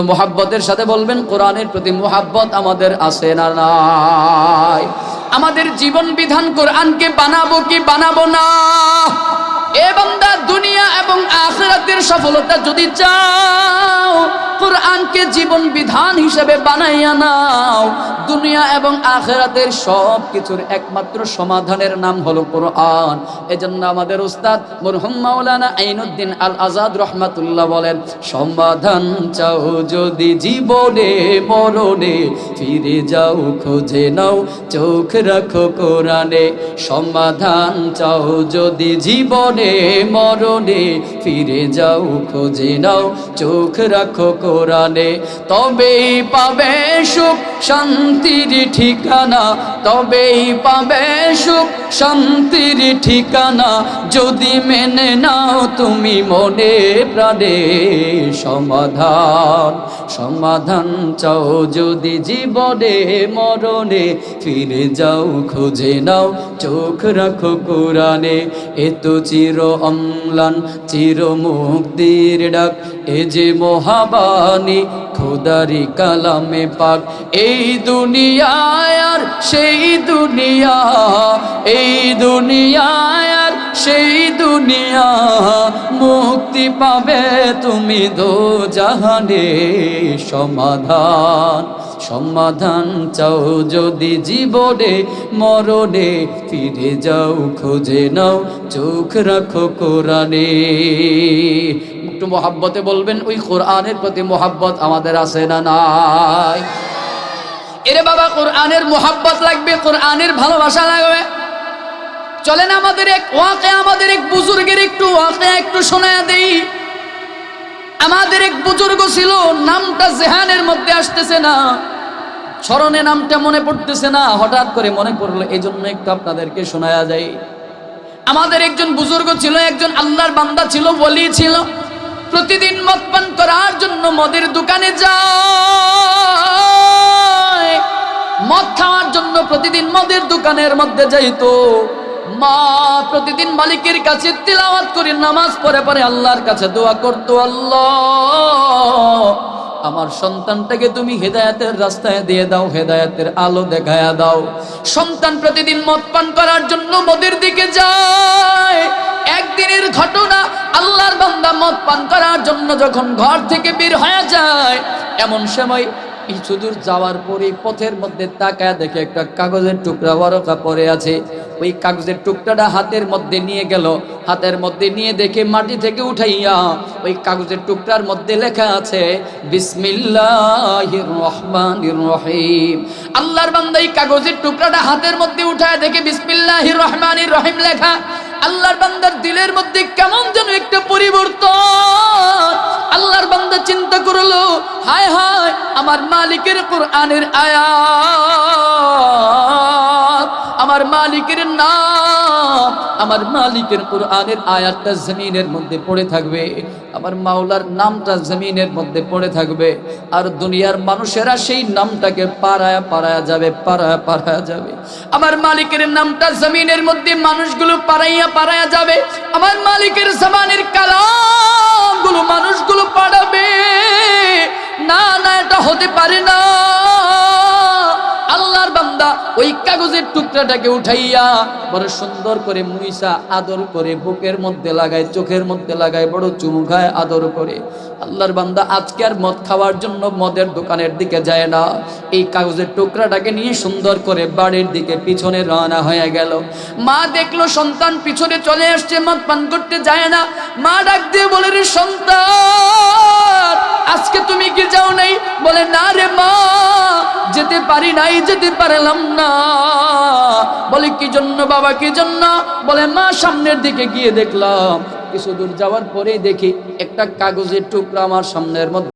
মোহাব্বতের সাথে বলবেন, কোরআনের প্রতি মোহাব্বত আমাদের আছে না নাই? আমাদের জীবন বিধান কোরআনকে বানাবো কি বানাবো না? এবং বান্দা দুনিয়া এবং আখিরাতের সফলতা যদি চাও, কোরআনকে জীবন বিধান হিসেবে বানাইয়া নাও। দুনিয়া এবং আখেরাতের সব কিছুর একমাত্র সমাধানের নাম হলো কোরআন। এজন্য আমাদের উস্তাদ মরহুম মাওলানা আইনুদ্দিন আল আজাদ রহমাতুল্লাহ বলেন, সমাধান চাও যদি জীবনে, মরণে, ফিরে যাও, খোঁজে নাও, চোখ রাখো কোরআনে। সমাধান চাও যদি জীবনে, মরণে ফিরে যাও খোঁজে নাও চোখ রাখো কোরআনে। তবেই পাবে সুখ। শান্তির ঠিকানা তবেই পাবে সুখ। শান্তির ঠিকানা যদি মেনে নাও তুমি মনে প্রাণে সমাধান। সমাধান চাও যদি জীবনে মরণে, ফিরে যাও খুঁজে নাও, চোখ রাখো কোরআনে। এ চির অম্লান, চির মুক্তির ডাক। এ যে মহাবাণী, খোদারি কালামে পাক। এই দুনিয়ায় আর সেই দুনিয়া, এই দুনিয়ায় আর সেই দুনিয়া। মুক্তি পাবে তুমি দো জাহানে। সমাধান সমাধান চাও যদি জীবনে, মরণে ফিরে যাও, খোঁজে নাও, চোখ রাখো কোরআনে। একটু মোহাব্বতে বলবেন, ওই কোরআনের প্রতি মোহাব্বত আমাদের আছে না নাই? এরে বাবা, কোরআনের মোহাব্বত লাগবে, কোরআনের ভালোবাসা লাগবে। চলেন আমাদের এক ওয়াকে, আমাদের এক বুজুর্গের একটু ওয়াকে একটু শোনা দেই। আমাদের এক বুজুর্গ ছিল, নামটা জেহানের মধ্যে আসতেছে না। স্মরণে নামটা মনে পড়তেছে না, হঠাৎ করে মনে পড়ল এই জন্য একটু আপনাদেরকে শোনা যায় আমাদের একজন বুজুর্গ ছিল, একজন আল্লাহর বান্দা ছিল বলি ছিল। প্রতিদিন মদ পান করার জন্য মদের দোকানে যায়। মদ খাওয়ার জন্য প্রতিদিন মদের দোকানের মধ্যে যাইতো। মা প্রতিদিন মালিকের কাছে তিলাওয়াত করে নামাজ পড়ে পরে আল্লাহর কাছে দোয়া করতো, আল্লাহ, আমার সন্তানটাকে তুমি হেদায়াতের রাস্তায় দিয়ে দাও, হেদায়াতের আলো দেখায়া দাও। সন্তান প্রতিদিন মদ পান করার জন্য মদের দিকে যায়। একদিনের ঘটনা, আল্লাহর বান্দা মদ পান করার জন্য যখন ঘর থেকে বের হয়ে যায়, এমন সময় কিছু দূর যাওয়ার পরে পথের মধ্যে তাকায় দেখে একটা কাগজের টুকরা বরকা পড়ে আছে। ওই কাগজের টুকরাটা হাতের মধ্যে নিয়ে গেল। হাতের মধ্যে নিয়ে দেখে মাটি থেকে উঠাইয়া ওই কাগজের টুকরার মধ্যে লেখা আছে রহিম। আল্লাহর বান্দা এই কাগজের টুকরাটা হাতের মধ্যে উঠায় দেখে বিসমিল্লাহির রহমানির রহিম লেখা আল্লাহর বান্দার দিলের মধ্যে কেমন যেন একটা পরিবর্তন। আল্লাহর বান্দা চিন্তা করল, হায় হায়, আমার মালিকের কোরআনের আয়া আমার মালিকের নাম আমার মালিকের কোরআনের আয়াতটা জমিনের মধ্যে পড়ে থাকবে, আমার মাওলার নামটা জমিনের মধ্যে পড়ে থাকবে, আর দুনিয়ার মানুষেরা সেই নামটাকে পাড়ায়া পাড়ায়া যাবে, পাড়ায়া পাড়ায়া যাবে। আমার মালিকের নামটা জমিনের মধ্যে মানুষগুলো পাড়াইয়া পাড়ায়া যাবে, আমার মালিকের জমানের কালামগুলো মানুষগুলো পাড়াবে। না না, এটা হতে পারে না। ওই কাগজের টুকরাটাকে উঠাইয়া বড় সুন্দর করে মুইসা আদর করে বুকের মধ্যে লাগায়, চোখের মধ্যে লাগায়, বড় চুমু খায় আদর করে। আল্লাহর বান্দা আজকে আর মদ খাওয়ার জন্য মদের দোকানের দিকে যায় না। এই কাগজের টুকরাটাকে নিয়ে সুন্দর করে বাড়ির দিকে পিছনে রওনা হয়ে গেল। মা দেখল সন্তান পিছনে চলে আসছে, মদ পান করতে যায় না। মা ডাক দিয়ে বলে, রে সন্তান, আজকে তুমি কি যাও নাই? বলে, না রে মা। যেতে পারি নাই, যেতে পারলাম না। বলে, কি জন্য বাবা, কি জন্য? বলে, মা, সামনের দিকে গিয়ে দেখলাম। কিছু দূর যাওয়ার পরেই দেখি একটা কাগজের টুকরা আমার সামনের মধ্যে